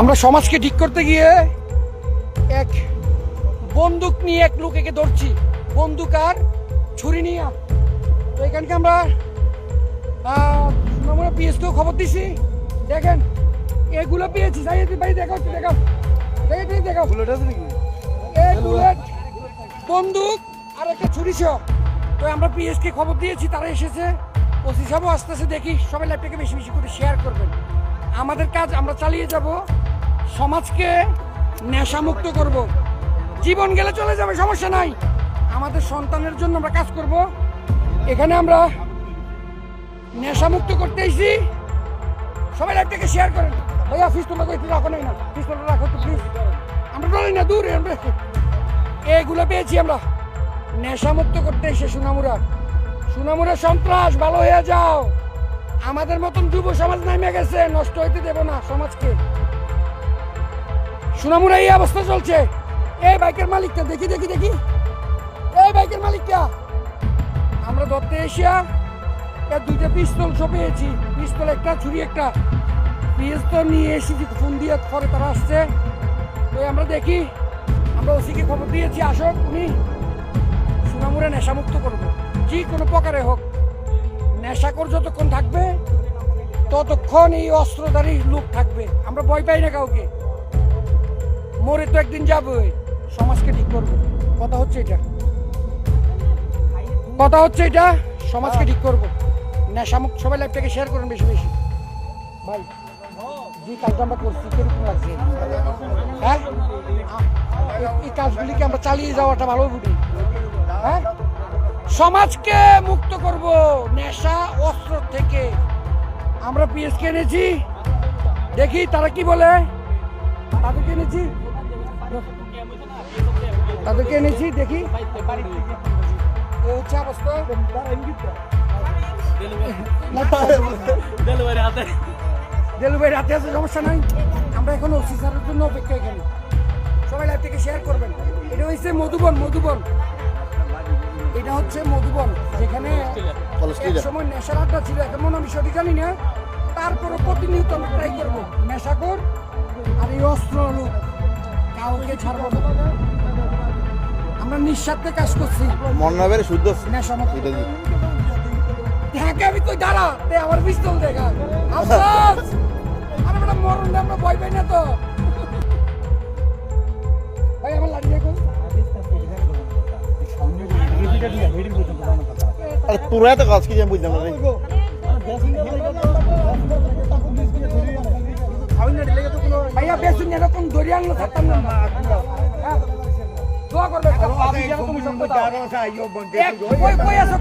আমরা সমাজকে ঠিক করতে গিয়ে এক বন্দুক নিয়ে এক লোক একে ধরছি। বন্দুক আর ছুরি নিয়ে। তো এখানকে আমরা আমরা পিএসকেও খবর দিছি। দেখেন এগুলো পেয়েছি। যাই ভাই দেখাও দেখাও। দেখে দেখে দেখাও। এই বুলেট বন্দুক আর একটা ছুরি সহ। তো আমরা পিএসকে খবর দিয়েছি তারা এসেছে। ওসি সাহেবও আসতেছে দেখি সবাই ল্যাপটপকে বেশি বেশি করে শেয়ার করবেন। আমাদের কাজ আমরা চালিয়ে যাব, সমাজকে নেশামুক্ত করব। জীবন গেলে চলে যাবে, সমস্যা নাই। আমাদের সন্তানের জন্য আমরা কাজ করব। এখানে আমরা নেশামুক্ত করতে এসেছি। সবাই ল্যাপটপকে শেয়ার করেন। ভাইয়া পিস্তলটা কই রাখো নাই না? পিস্তলটা রাখো তো প্লিজ আমরা ডরাই না, দূরে, আমরা এগুলো পেয়েছি আমরা। নেশামুক্ত করতে এসে সুনামুরা। সুনামুরা সন্ত্রাস, ভালো হয়ে যাও। আমাদের মতন যুব সমাজ নামে গেছে, নষ্ট হইতে দেব না সমাজকে। সুনামুরা এই অবস্থা চলছে। এই বাইকের মালিকটা, দেখি দেখি দেখি। এই বাইকের মালিকটা। আমরা ধরতে এসিয়া, এর দুইটা পিস্তল সব পেয়েছি। পিস্তল একটা, ছুরি একটা। পিস্তল নিয়ে এসেছি, ফোন দিয়ে পরে তারা আসছে। তো আমরা দেখি, আমরা ওসিকে খবর দিয়েছি, আসক উনি। সুনামুরে নেশামুক্ত করব যে কোনো প্রকারে হোক। নেশাকর যতক্ষণ থাকবে, ততক্ষণ এই অস্ত্রধারী লোক থাকবে। আমরা ভয় পাই না কাউকে। মরে তো একদিন যাবে সমাজকে ঠিক করব। কথা হচ্ছে এটা। কথা হচ্ছে এটা। সমাজকে ঠিক করব। নেশামুক্ত সবাই লাইফটাকে শেয়ার করুন বেশি বেশি। ভাই, যে কাজটা আমরা করছি, কীরকম লাগছে? হ্যাঁ? এই কাজগুলিকে আমরা চালিয়ে যাওয়াটা ভালো বুঝি হ্যাঁ? সমাজকে মুক্ত করব নেশা অস্ত্র থেকে। আমরা পিএসকে এনেছি। দেখি তারা কি বলে। তাদেরকে এনেছি। তাদেরকে এনেছি দেখি। হচ্ছে অবস্থা। ডেলিভারি হাতে। আছে সমস্যা নাই। আমরা এখন ওসি স্যারের জন্য অপেক্ষা এখানে। সবাই লাইভ থেকে শেয়ার করবেন। এটা হচ্ছে মধুবন মধুবন। এটা হচ্ছে মধুবন যেখানে এক সময় নেশার আড্ডা ছিল এখন মনে আমি সঠিক জানি না। তারপরে প্রতিনিয়ত আমরা ট্রাই করব। নেশাকর আর এই অস্ত্র লোক কাউকে ছাড়বো না। আমরা নিঃস্বার্থে কাজ করছি। মন্নাবের শুদ্ধ নেশা মুক্ত ঢাকা আমি কই দাঁড়া তে আমার পিস্তল দেখা। আফসোস! বেটা মরণ আমরা ভয় পাই না তো। আরে তোরা তো কাজ কি আমি বুঝলাম না রে। ভাইয়া বেশি এরকম ধরে আনলো থাকতাম না। দোয়া করবে এক কই কই আছো